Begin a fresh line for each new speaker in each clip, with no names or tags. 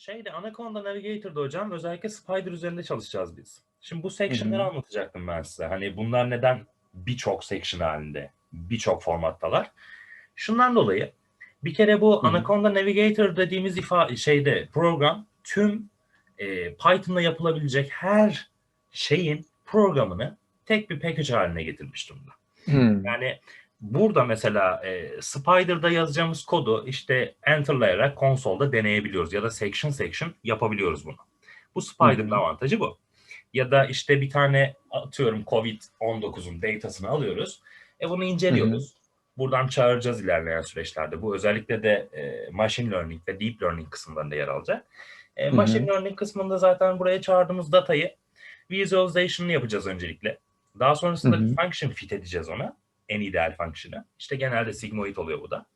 Şeyde Anaconda Navigator'da hocam özellikle Spider üzerinde çalışacağız biz. Şimdi bu section'ları anlatacaktım ben size. Hani bunlar neden birçok section halinde, birçok formattalar. Şundan dolayı bir kere bu
Hı hı.
Anaconda Navigator dediğimiz ifa şeyde program tüm e, Python'la yapılabilecek her şeyin programını tek bir package haline getirmiş durumda.
Hmm.
Yani burada mesela e, Spider'da yazacağımız kodu işte enterlayarak konsolda deneyebiliyoruz ya da section section yapabiliyoruz bunu. Bu Spider'ın avantajı bu. Ya da işte bir tane atıyorum COVID-19'un datasını alıyoruz. E bunu inceliyoruz. Buradan çağıracağız ilerleyen süreçlerde. Bu özellikle de e, machine learning ve deep learning kısımlarında yer alacak. E, machine learning kısmında zaten buraya çağırdığımız datayı visualization'ını yapacağız öncelikle. Daha sonrasında
Hı hı.
bir function fit edeceğiz ona. En ideal function'ı. İşte genelde sigmoid oluyor bu da.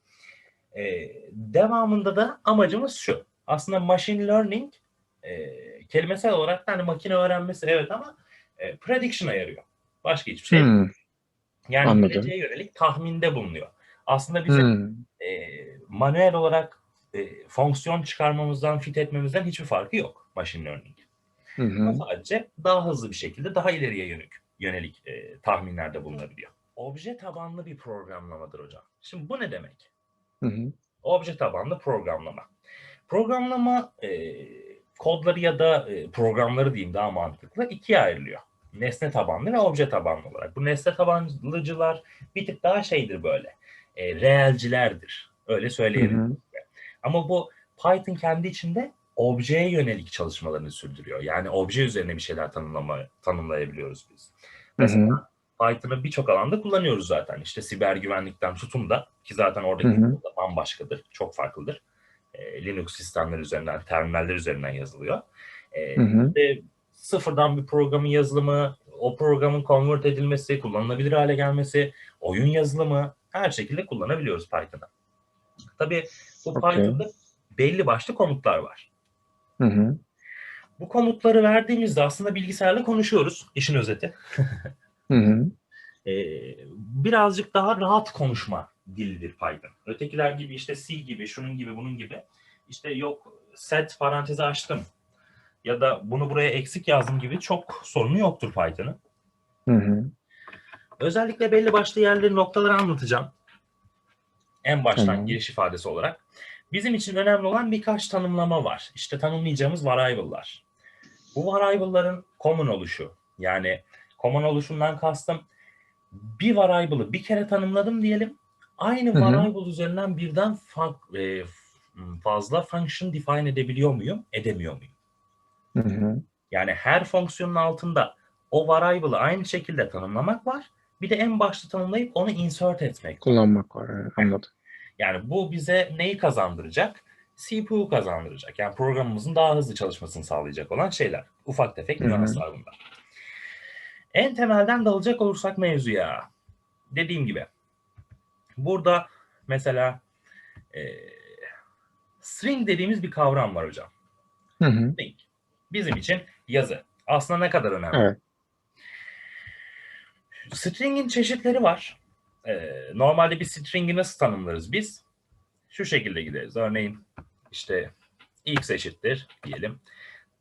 E, devamında da amacımız şu. Aslında machine learning e, kelimesel olarak da hani makine öğrenmesi evet ama e, prediction'a yarıyor. Başka hiçbir şey.
Hmm.
Yani
Anladım.
geleceğe yönelik tahminde bulunuyor. Aslında bizim
Hmm.
e, manuel olarak e, fonksiyon çıkarmamızdan, fit etmemizden hiçbir farkı yok machine learning.
Hı hı.
Sadece daha hızlı bir şekilde daha ileriye yönelik, yönelik e, tahminlerde bulunabiliyor. Obje tabanlı bir programlamadır hocam. Şimdi bu ne demek?
Hı hı.
Obje tabanlı programlama. Programlama e, kodları ya da e, programları diyeyim daha mantıklı ikiye ayrılıyor. Nesne tabanlı ve obje tabanlı olarak. Bu nesne tabanlıcılar bir tık daha şeydir böyle. E, reelcilerdir. Öyle
Hı
söyleyebilirim.
hı.
Ama bu Python kendi içinde objeye yönelik çalışmalarını sürdürüyor. Yani obje üzerine bir şeyler tanımlama, tanımlayabiliyoruz biz.
Hı
Mesela
hı.
Python'ı birçok alanda kullanıyoruz zaten. İşte siber güvenlikten tutun da ki zaten oradaki
Hı hı.
bambaşkadır, çok farklıdır. E, Linux sistemler üzerinden, terminaller üzerinden yazılıyor. E,
Hı hı.
işte sıfırdan bir programın yazılımı, o programın convert edilmesi, kullanılabilir hale gelmesi, oyun yazılımı her şekilde kullanabiliyoruz Python'da. Tabii bu
Okey.
Python'da belli başlı komutlar var.
Hı hı.
Bu komutları verdiğimizde aslında bilgisayarla konuşuyoruz, işin özeti.
Hı hı.
Ee, birazcık daha rahat konuşma dilidir Python. Ötekiler gibi işte C gibi, şunun gibi, bunun gibi. İşte yok set parantezi açtım ya da bunu buraya eksik yazdım gibi çok sorunu yoktur Python'ın.
Hı hı.
Özellikle belli başlı yerleri, noktaları anlatacağım. En baştan
Tamam.
giriş ifadesi olarak. Bizim için önemli olan birkaç tanımlama var. İşte tanımlayacağımız variable'lar. Bu variable'ların common oluşu. Yani common oluşundan kastım bir variable'ı bir kere tanımladım diyelim. Aynı variable üzerinden birden fa- e, fazla function define edebiliyor muyum, edemiyor muyum?
Hı hı.
Yani her fonksiyonun altında o variable'ı aynı şekilde tanımlamak var. Bir de en başta tanımlayıp onu insert etmek.
Kullanmak var. evet, Anladım.
Yani bu bize neyi kazandıracak? CPU kazandıracak. Yani programımızın daha hızlı çalışmasını sağlayacak olan şeyler. Ufak tefek nüanslar bunlar. En temelden dalacak olursak mevzuya. Dediğim gibi. Burada mesela e, string dediğimiz bir kavram var hocam.
Hı hı.
String. Bizim için yazı. Aslında ne kadar önemli.
Evet.
String'in çeşitleri var. Ee, normalde bir string'i nasıl tanımlarız biz? Şu şekilde gideriz. Örneğin işte x eşittir diyelim.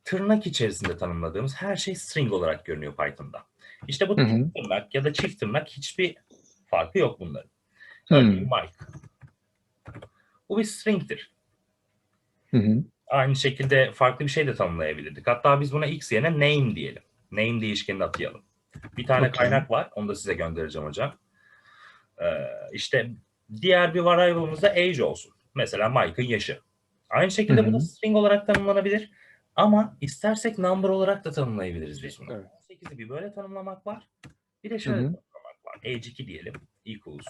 Tırnak içerisinde tanımladığımız her şey string olarak görünüyor Python'da. İşte bu
Hı hı.
tek tırnak ya da çift tırnak hiçbir farkı yok bunların. Örneğin. Mike. Bu bir string'tir.
Hı hı.
Aynı şekilde farklı bir şey de tanımlayabilirdik. Hatta biz buna x yerine name diyelim. Name değişkenini atayalım. Bir tane
Okey.
kaynak var. Onu da size göndereceğim hocam. Ee, işte diğer bir variable'ımız da age olsun. Mesela Mike'ın yaşı. Aynı şekilde
Hı
bu da string olarak tanımlanabilir. Ama istersek number olarak da tanımlayabiliriz biz bunu.
Evet.
18'i bir böyle tanımlamak var. Bir de şöyle
hı.
tanımlamak var. Age 2 diyelim. Equals.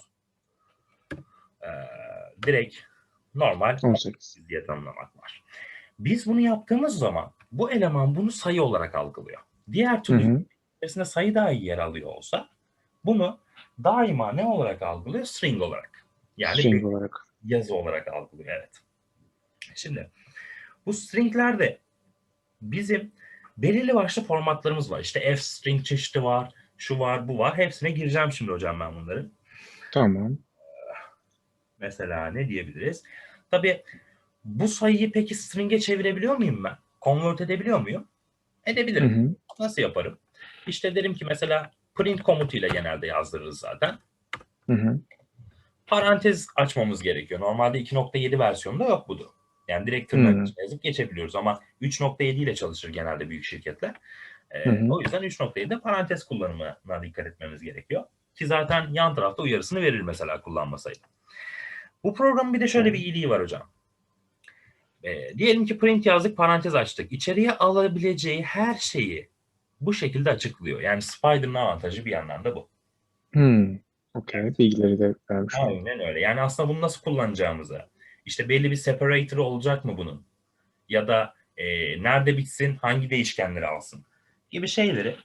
Ee, direkt normal
18.
diye tanımlamak var. Biz bunu yaptığımız zaman bu eleman bunu sayı olarak algılıyor. Diğer türlü içerisinde sayı dahi yer alıyor olsa bunu daima ne olarak algılıyor? String olarak. Yani
String
bir
olarak.
yazı olarak algılıyor. Evet. Şimdi bu stringlerde bizim belirli başlı formatlarımız var. İşte f string çeşidi var, şu var, bu var. Hepsine gireceğim şimdi hocam ben bunları.
Tamam.
Mesela ne diyebiliriz? Tabii Bu sayıyı peki string'e çevirebiliyor muyum ben? Convert edebiliyor muyum?
Hı
Edebilirim.
hı.
Nasıl yaparım? İşte derim ki mesela print komutuyla genelde yazdırırız zaten.
Hı hı.
Parantez açmamız gerekiyor. Normalde 2.7 versiyonunda yok budur. Yani direkt tırnak
Hmm.
içine yazıp geçebiliyoruz ama 3.7 ile çalışır genelde büyük şirketler. Ee,
hı.
O yüzden 3.7'de parantez kullanımına dikkat etmemiz gerekiyor. Ki zaten yan tarafta uyarısını verir mesela kullanma sayı. Bu programın bir de şöyle bir iyiliği var hocam. Ee, diyelim ki print yazdık, parantez açtık. İçeriye alabileceği her şeyi bu şekilde açıklıyor. Yani Spider'ın avantajı bir yandan da bu.
Hmm. Okey. Bilgileri de vermiş.
Aynen öyle. Yani aslında bunu nasıl kullanacağımızı, işte belli bir separator olacak mı bunun? Ya da e, nerede bitsin, hangi değişkenleri alsın gibi şeyleri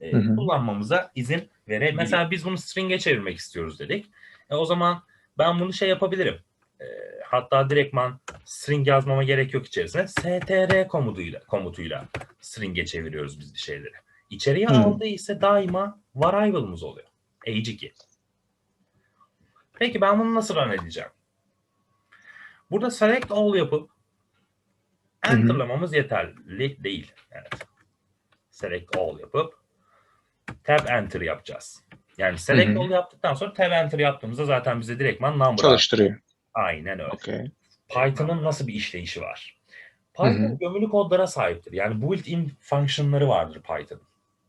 e,
Hı hı.
kullanmamıza izin verebiliyor. Mesela biz bunu string'e çevirmek istiyoruz dedik. E, o zaman ben bunu şey yapabilirim. E, hatta direktman string yazmama gerek yok içerisine. str komutuyla, komutuyla string'e çeviriyoruz biz bir şeyleri. İçeriye
Hı.
aldığı ise daima variable'ımız oluyor. Age 2. Peki ben bunu nasıl run edeceğim? Burada select all yapıp
Hı hı.
enter'lamamız yeterli değil. Evet. Select all yapıp tab enter yapacağız. Yani select
Hı hı.
all yaptıktan sonra tab enter yaptığımızda zaten bize direktman number
Çalıştırıyor.
Aynen öyle.
Okey.
Python'ın nasıl bir işleyişi var?
Hı hı.
Python gömülü kodlara sahiptir. Yani built-in function'ları vardır Python'ın.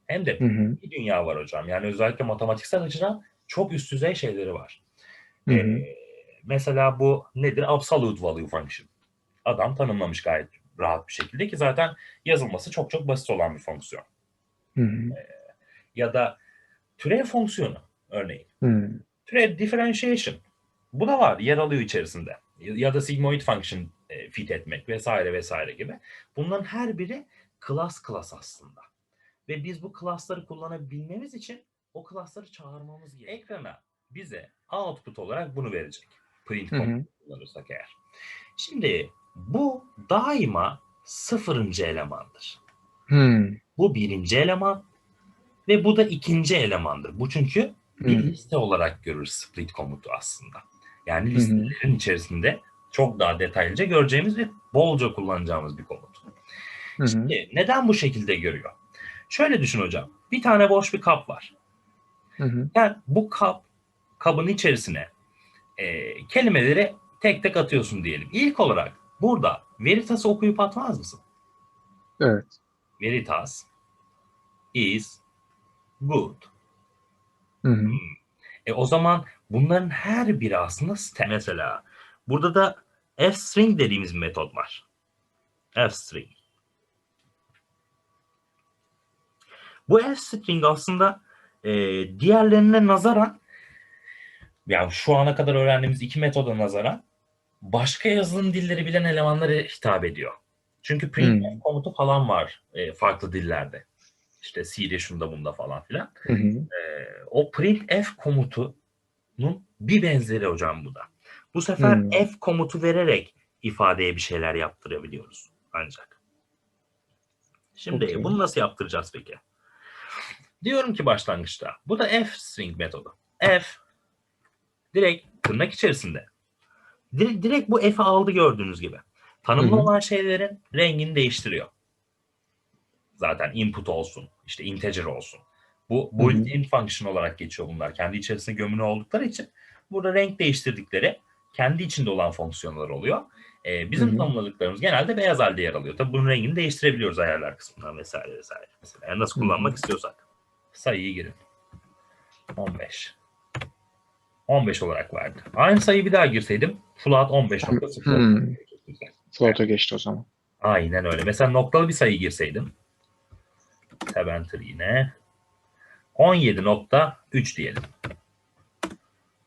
Hem de
Hı hı.
bir dünya var hocam. Yani özellikle matematiksel açıdan çok üst düzey şeyleri var.
Hı hı.
Ee, mesela bu nedir? Absolute value function. Adam tanımlamış gayet rahat bir şekilde ki zaten yazılması çok çok basit olan bir fonksiyon.
Hı hı.
Ya da türev fonksiyonu örneğin.
Hı.
Türev differentiation. Bu da var, yer alıyor içerisinde. Ya da sigmoid function e, fit etmek vesaire vesaire gibi. Bunların her biri class class aslında. Ve biz bu class'ları kullanabilmemiz için o class'ları çağırmamız gerekiyor. Ekrana bize output olarak bunu verecek. Print kullanırsak eğer. Şimdi bu daima sıfırıncı elemandır.
Hı.
Bu birinci eleman ve bu da ikinci elemandır. Bu çünkü bir
Hı.
liste olarak görür split komutu aslında. Yani listelerin içerisinde çok daha detaylıca göreceğimiz ve bolca kullanacağımız bir komut.
Hı hı.
Şimdi neden bu şekilde görüyor? Şöyle düşün hocam. Bir tane boş bir kap var.
Hı hı.
Yani bu kap, kabın içerisine e, kelimeleri tek tek atıyorsun diyelim. İlk olarak burada Veritas'ı okuyup atmaz mısın?
Evet.
Veritas is good.
Hı hı.
E o zaman bunların her biri aslında stem. Mesela burada da f-string dediğimiz bir metot var. f-string. Bu f-string aslında e, diğerlerine nazaran yani şu ana kadar öğrendiğimiz iki metoda nazaran başka yazılım dilleri bilen elemanlara hitap ediyor. Çünkü print
Hmm.
komutu falan var e, farklı dillerde. İşte C'de şunda bunda falan filan.
Hı hı.
Ee, o printf komutunun bir benzeri hocam bu da. Bu sefer
Hmm.
f komutu vererek ifadeye bir şeyler yaptırabiliyoruz ancak. Şimdi
Okey.
bunu nasıl yaptıracağız peki? Diyorum ki başlangıçta bu da f string metodu. f direkt tırnak içerisinde. Direkt, direkt bu f'i aldı gördüğünüz gibi. Tanımlı olan şeylerin rengini değiştiriyor. Zaten input olsun, işte integer olsun. Bu built-in function olarak geçiyor bunlar. Kendi içerisinde gömülü oldukları için burada renk değiştirdikleri kendi içinde olan fonksiyonlar oluyor. Ee, bizim
Hı hı.
tanımladıklarımız genelde beyaz halde yer alıyor. Tabii bunun rengini değiştirebiliyoruz ayarlar kısmından vesaire vesaire. Mesela yani nasıl kullanmak istiyorsak. Sayıyı girin. 15. 15 olarak verdi. Aynı sayıyı bir daha girseydim float 15.0.
Hmm. Float'a geçti o zaman.
Aynen öyle. Mesela noktalı bir sayı girseydim. Tab enter yine. 17.3 diyelim.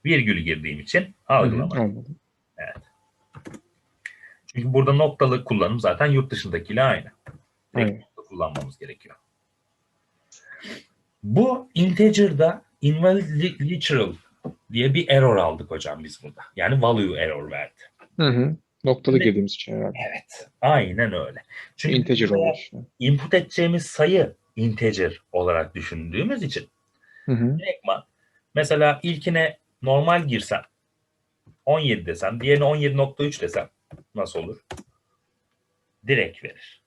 Virgül girdiğim için
Hı hı.
algılama.
Olmadı.
Çünkü burada noktalı kullanım zaten yurt dışındakiyle aynı. Nokta kullanmamız gerekiyor. Bu integer'da invalid literal diye bir error aldık hocam biz burada. Yani value error verdi.
Hı hı. Noktalı girdiğimiz için herhalde.
Evet. Aynen öyle. Çünkü
Integer işte.
input edeceğimiz sayı integer olarak düşündüğümüz için
Hı hı.
direktman mesela ilkine normal girsem 17 desem, diğerine 17.3 desem Nasıl olur? Direkt verir.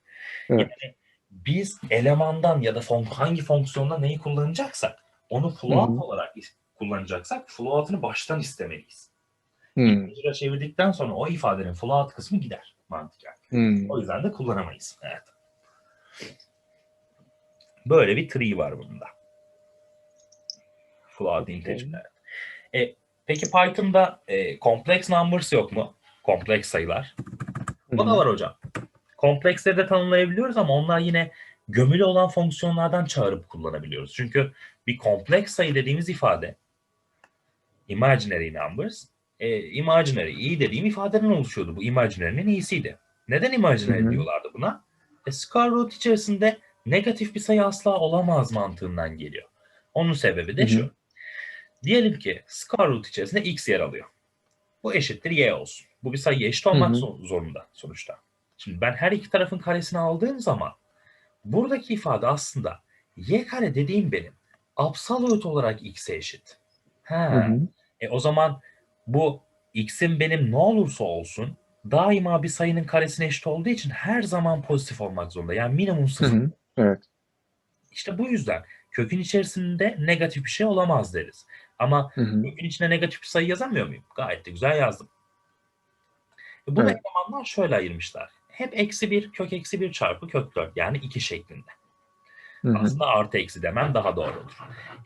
Evet.
Yani biz elemandan ya da fon- hangi fonksiyonda neyi kullanacaksak onu float olarak kullanacaksak float'ını baştan istemeliyiz.
Hmm.
Integer'a çevirdikten sonra o ifadenin float kısmı gider mantıken.
Hmm.
O yüzden de kullanamayız. Evet. Böyle bir tree var bunda. Float integer. evet. E, peki Python'da e, complex numbers yok mu? Kompleks sayılar. O da var hocam. Kompleksleri de tanımlayabiliyoruz ama onlar yine gömülü olan fonksiyonlardan çağırıp kullanabiliyoruz. Çünkü bir kompleks sayı dediğimiz ifade imaginary numbers e, imaginary iyi dediğim ifadeden oluşuyordu. Bu imaginary'nin iyisiydi. Neden imaginary
Hı hı.
diyorlardı buna? E, square root içerisinde negatif bir sayı asla olamaz mantığından geliyor. Onun sebebi de
Hı hı.
şu. Diyelim ki square root içerisinde x yer alıyor. Bu eşittir y olsun. Bu bir sayı eşit olmak
Hı hı.
zor- zorunda sonuçta. Şimdi ben her iki tarafın karesini aldığım zaman buradaki ifade aslında y kare dediğim benim absolute olarak x'e eşit. Ha.
Hı hı.
E o zaman bu x'in benim ne olursa olsun daima bir sayının karesine eşit olduğu için her zaman pozitif olmak zorunda. Yani minimum sıfır.
hı. Evet.
İşte bu yüzden kökün içerisinde negatif bir şey olamaz deriz. Ama
Hı hı.
kökün içine negatif bir sayı yazamıyor muyum? Gayet de güzel yazdım. Bunu
Evet.
elemanlar şöyle ayırmışlar. Hep eksi bir, kök eksi bir çarpı kök dört yani iki şeklinde.
Hı hı.
Aslında artı eksi demem daha doğru olur.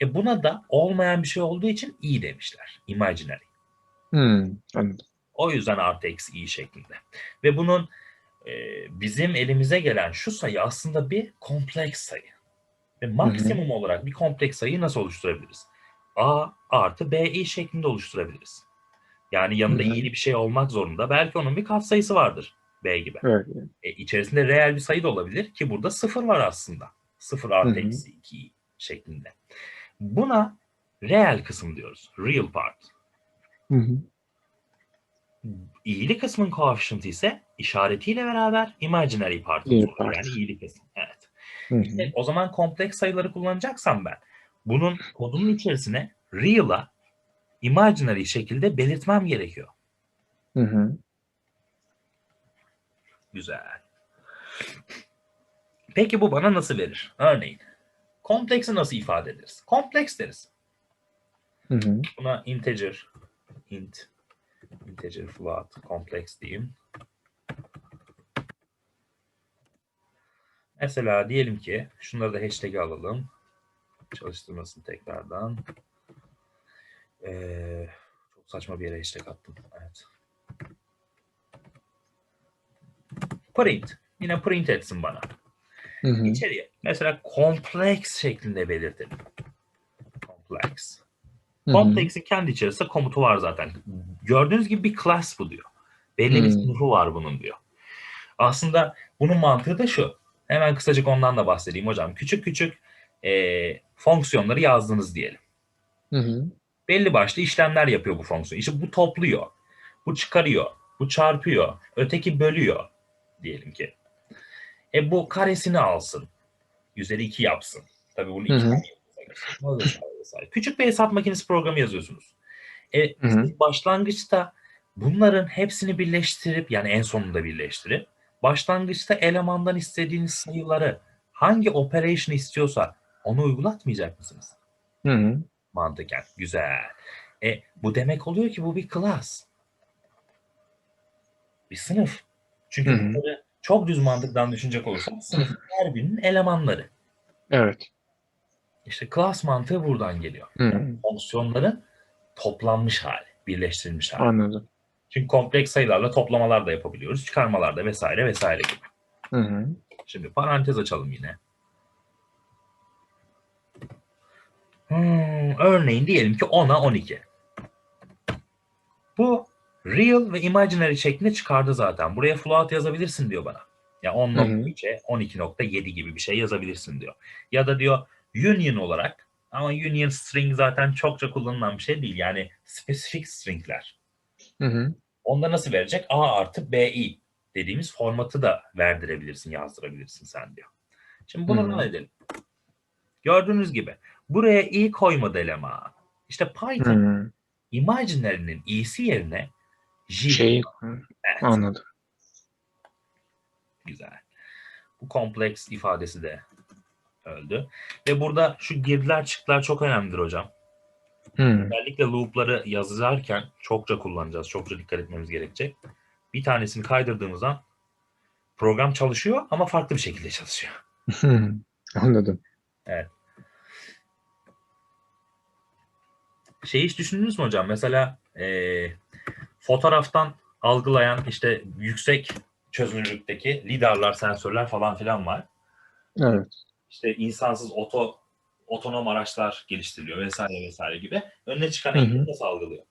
E buna da olmayan bir şey olduğu için i demişler. Imaginary.
Hmm. Anladım.
O yüzden artı eksi i şeklinde. Ve bunun e, bizim elimize gelen şu sayı aslında bir kompleks sayı. Ve maksimum olarak bir kompleks sayıyı nasıl oluşturabiliriz? a artı bi şeklinde oluşturabiliriz. Yani yanında
Hı hı.
i'li bir şey olmak zorunda. Belki onun bir katsayısı vardır b gibi.
Evet.
E, içerisinde reel bir sayı da olabilir ki burada sıfır var aslında. Sıfır
Hı
artı
hı.
eksi 2 şeklinde. Buna reel kısım diyoruz. Real part.
Hı hı.
İyili kısmın koefficient'i ise işaretiyle beraber imaginary part oluyor.
part.
Yani iyili kısım. Evet.
Hı hı.
İşte o zaman kompleks sayıları kullanacaksam ben bunun kodunun içerisine real'a imaginary şekilde belirtmem gerekiyor.
Hı hı.
Güzel. Peki bu bana nasıl verir? Örneğin kompleksi nasıl ifade ederiz? Kompleks deriz.
Hı hı.
Buna integer, int, integer float, kompleks diyeyim. Mesela diyelim ki şunları da hashtag alalım. Çalıştırmasın tekrardan. Ee, çok saçma bir yere hashtag attım. Evet. Print. Yine print etsin bana.
Hı hı.
İçeriye mesela kompleks şeklinde belirtelim. Kompleks. Kompleksin kendi içerisinde komutu var zaten. Gördüğünüz gibi bir class bu diyor. Belli bir sınıfı var bunun diyor. Aslında bunun mantığı da şu. Hemen kısacık ondan da bahsedeyim hocam. Küçük küçük eee, fonksiyonları yazdınız diyelim.
Hı hı.
Belli başlı işlemler yapıyor bu fonksiyon. İşte bu topluyor, bu çıkarıyor, bu çarpıyor, öteki bölüyor diyelim ki. E bu karesini alsın. Üzeri 2 yapsın. Tabii bunu iki
Hı hı.
tane yapacak. Vesaire vesaire. Küçük bir hesap makinesi programı yazıyorsunuz. E,
Hı hı.
siz başlangıçta bunların hepsini birleştirip yani en sonunda birleştirip başlangıçta elemandan istediğiniz sayıları hangi operation istiyorsa onu uygulatmayacak mısınız?
Hı hı.
Mantıken. Güzel. E, bu demek oluyor ki bu bir class. Bir sınıf. Çünkü
Hı hı.
bunları çok düz mantıktan düşünecek olursak sınıfın her birinin elemanları.
Evet.
İşte class mantığı buradan geliyor.
Hı hı.
Fonksiyonların toplanmış hali, birleştirilmiş hali.
Anladım.
Çünkü kompleks sayılarla toplamalar da yapabiliyoruz, çıkarmalar da vesaire vesaire gibi.
Hı hı.
Şimdi parantez açalım yine. Hmm, örneğin diyelim ki 10'a 12. Bu real ve imaginary şeklinde çıkardı zaten. Buraya float yazabilirsin diyor bana. Ya 10.3'e 12.7 gibi bir şey yazabilirsin diyor. Ya da diyor union olarak ama union string zaten çokça kullanılan bir şey değil. Yani spesifik stringler.
Hı hı.
Onda nasıl verecek? A artı BI dediğimiz formatı da verdirebilirsin, yazdırabilirsin sen diyor. Şimdi bunu
Hı.
run edelim. Gördüğünüz gibi buraya i koymadı eleman. İşte
Hı
Python
hı.
imaginary'nin i'si yerine J.
Şey
Evet,
anladım.
güzel. Bu kompleks ifadesi de öldü. Ve burada şu girdiler çıktılar çok önemlidir hocam.
Hmm.
Özellikle loop'ları yazarken çokça kullanacağız. Çokça dikkat etmemiz gerekecek. Bir tanesini kaydırdığımızda program çalışıyor ama farklı bir şekilde çalışıyor.
Hmm. Anladım.
Şey hiç düşündünüz mü hocam? Mesela eee, fotoğraftan algılayan işte yüksek çözünürlükteki lidarlar, sensörler falan filan var.
Evet.
İşte insansız oto otonom araçlar geliştiriliyor vesaire vesaire gibi. Önüne çıkan
Hı hı.
engeli nasıl algılıyor?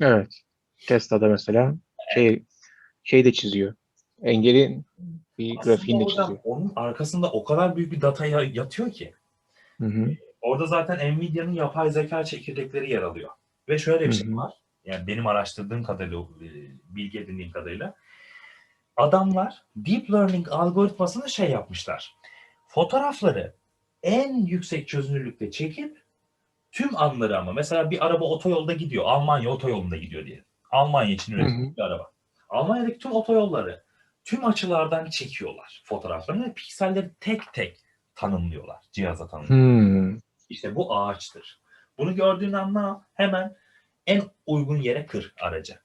Evet. Tesla'da mesela şey şey de çiziyor. Engelin bir grafiğini de
Aslında hocam
çiziyor.
onun arkasında o kadar büyük bir data ya- yatıyor ki.
Hı hı.
Orada zaten Nvidia'nın yapay zeka çekirdekleri yer alıyor. Ve şöyle bir
Hı
şey
hı.
var. Yani benim araştırdığım kadarıyla, e, bilgi edindiğim kadarıyla. Adamlar Deep Learning algoritmasını şey yapmışlar. Fotoğrafları en yüksek çözünürlükte çekip tüm anları ama mesela bir araba otoyolda gidiyor. Almanya otoyolunda gidiyor diye. Almanya için üretilmiş bir araba. Almanya'daki tüm otoyolları tüm açılardan çekiyorlar fotoğraflarını ve pikselleri tek tek tanımlıyorlar. Cihaza tanımlıyorlar.
Hmm.
İşte bu ağaçtır. Bunu gördüğün anda hemen en uygun yere kır aracı.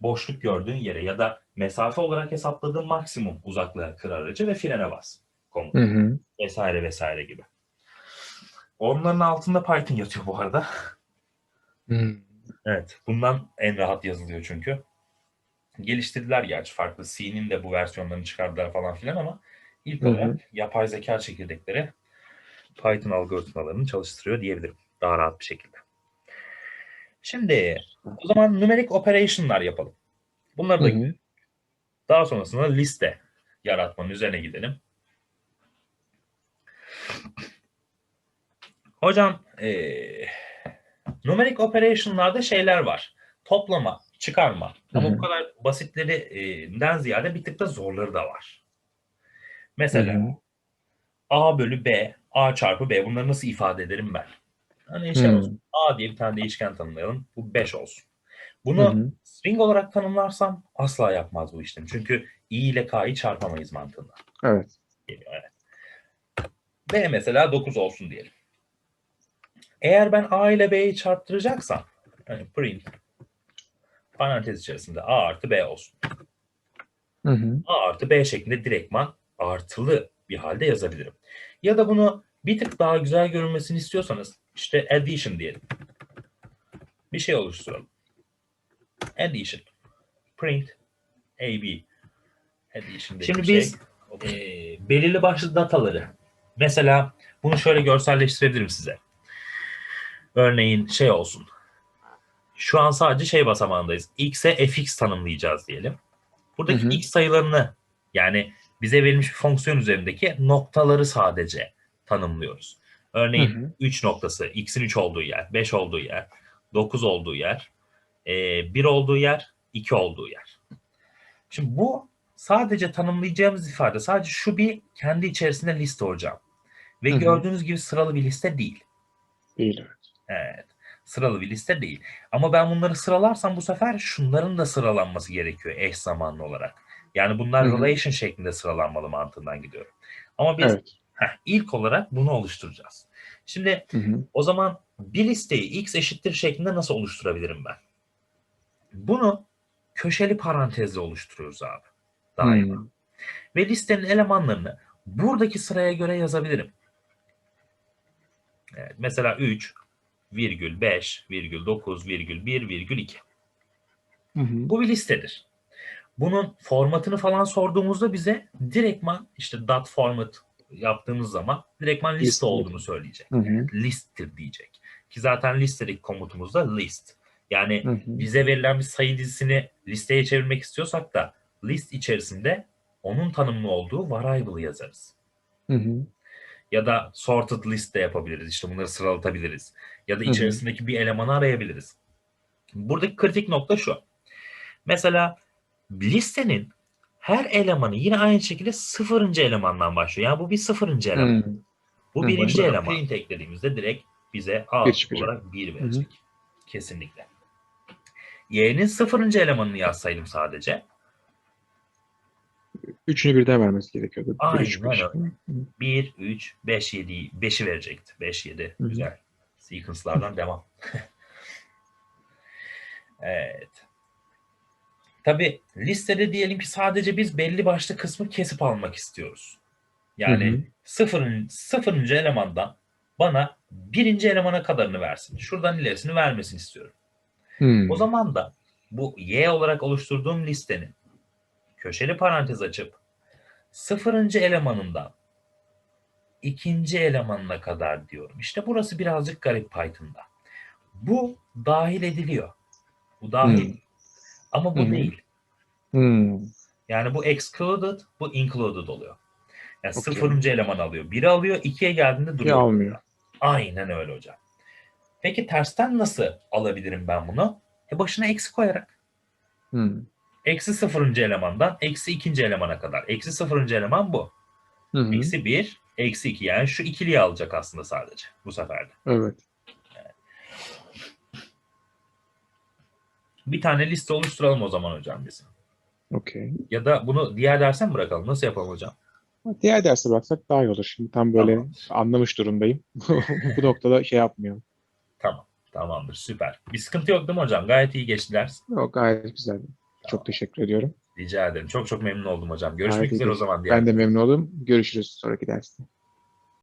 Boşluk gördüğün yere ya da mesafe olarak hesapladığın maksimum uzaklığa kır aracı ve frene bas. Komut.
Hı hı.
Vesaire vesaire gibi. Onların altında Python yatıyor bu arada.
Hmm.
Evet. Bundan en rahat yazılıyor çünkü. Geliştirdiler gerçi farklı. C'nin de bu versiyonlarını çıkardılar falan filan ama ilk
Hı hı.
olarak yapay zeka çekirdekleri Python algoritmalarını çalıştırıyor diyebilirim. Daha rahat bir şekilde. Şimdi o zaman numeric operation'lar yapalım. Bunları da
Hı hı.
daha sonrasında liste yaratmanın üzerine gidelim. Hocam eee numeric operation'larda şeyler var. Toplama, çıkarma. Ama
Hı hı.
bu kadar basitlerinden ziyade bir tık da zorları da var. Mesela
hı.
A bölü B, A çarpı B. Bunları nasıl ifade ederim ben? Hani şey
Hmm.
olsun. A diye bir tane değişken tanımlayalım. Bu 5 olsun. Bunu
hı.
string olarak tanımlarsam asla yapmaz bu işlem. Çünkü i ile k'yı çarpamayız mantığında.
Evet.
Geliyor, evet. B mesela 9 olsun diyelim. Eğer ben a ile b'yi çarptıracaksam yani print parantez içerisinde a artı b olsun.
Hı hı.
A artı B şeklinde direktman artılı bir halde yazabilirim. Ya da bunu bir tık daha güzel görünmesini istiyorsanız işte addition diyelim. Bir şey oluşturalım. Addition. Print AB. Addition
Şimdi
şey,
biz
e, belirli başlı dataları mesela bunu şöyle görselleştirebilirim size. Örneğin şey olsun. Şu an sadece şey basamağındayız. X'e fx tanımlayacağız diyelim. Buradaki
Hı hı.
x sayılarını yani bize verilmiş bir fonksiyon üzerindeki noktaları sadece tanımlıyoruz. Örneğin
Hı hı.
3 noktası, x'in 3 olduğu yer, 5 olduğu yer, 9 olduğu yer, 1 olduğu yer, 2 olduğu yer. Şimdi bu sadece tanımlayacağımız ifade sadece şu bir kendi içerisinde liste hocam. Ve
Hı hı.
gördüğünüz gibi sıralı bir liste değil.
Değil. evet.
Evet. Sıralı bir liste değil. Ama ben bunları sıralarsam bu sefer şunların da sıralanması gerekiyor eş zamanlı olarak. Yani bunlar
Hı hı.
relation şeklinde sıralanmalı mantığından gidiyorum. Ama biz
Evet.
Heh, ilk olarak bunu oluşturacağız. Şimdi
Hı hı.
o zaman bir listeyi x eşittir şeklinde nasıl oluşturabilirim ben? Bunu köşeli parantezle oluşturuyoruz abi. Daima.
Hmm.
Ve listenin elemanlarını buradaki sıraya göre yazabilirim. Evet, mesela 3, virgül 5, virgül 9, virgül 1, virgül 2.
Hı hı.
Bu bir listedir. Bunun formatını falan sorduğumuzda bize direktman işte dot format yaptığımız zaman direktman liste
Liste.
olduğunu söyleyecek.
Hı hı.
List'tir diyecek. Ki zaten listedeki komutumuz da list. Yani
Hı hı.
bize verilen bir sayı dizisini listeye çevirmek istiyorsak da list içerisinde onun tanımlı olduğu variable yazarız.
Hı hı.
Ya da sorted list de yapabiliriz. İşte bunları sıralatabiliriz. Ya da
Hı hı.
içerisindeki bir elemanı arayabiliriz. Buradaki kritik nokta şu. Mesela listenin her elemanı yine aynı şekilde sıfırıncı elemandan başlıyor. Yani bu bir sıfırıncı eleman.
Hı.
Bu
hı.
birinci
Burada
eleman. Print eklediğimizde direkt bize A
Bir
olarak 1 verecek. Kesinlikle. y'nin sıfırıncı elemanını yazsaydım sadece.
Üçünü birden vermesi gerekiyordu.
Aynen
Üç, beş.
öyle. 1, 3, 5, 7, 5'i verecekti. 5, 7.
Hı hı.
Güzel. Sequence'lardan devam. evet. Tabi listede diyelim ki sadece biz belli başlı kısmı kesip almak istiyoruz. Yani
Hı hı.
sıfırın, sıfırıncı elemandan bana birinci elemana kadarını versin. Şuradan ilerisini vermesini istiyorum.
Hmm.
O zaman da bu y olarak oluşturduğum listenin köşeli parantez açıp sıfırıncı elemanından ikinci elemanına kadar diyorum. İşte burası birazcık garip Python'da. Bu dahil ediliyor. Bu dahil.
Hmm.
Ama bu
Hı hı.
değil.
Hmm.
Yani bu excluded, bu included oluyor. Yani
Okey.
sıfırıncı eleman alıyor. Biri alıyor, ikiye geldiğinde duruyor.
almıyor.
Aynen öyle hocam. Peki tersten nasıl alabilirim ben bunu? E başına eksi koyarak.
Hmm.
Eksi sıfırıncı elemandan eksi ikinci elemana kadar. Eksi sıfırıncı eleman bu.
Hı hı.
Eksi bir, eksi iki. Yani şu ikiliyi alacak aslında sadece bu sefer de.
Evet.
Bir tane liste oluşturalım o zaman hocam biz.
Okey.
Ya da bunu diğer derse mi bırakalım? Nasıl yapalım hocam?
Diğer derse bıraksak daha iyi olur. Şimdi tam böyle
Tamamdır.
anlamış durumdayım. Bu noktada şey yapmayalım.
Tamam. Tamamdır. Süper. Bir sıkıntı yok değil mi hocam? Gayet iyi geçti ders.
Yok, gayet güzel. Çok teşekkür ediyorum.
Rica ederim. Çok çok memnun oldum hocam. Görüşmek
Gayet
üzere o zaman. diğer
Ben de memnun oldum. Görüşürüz sonraki derste.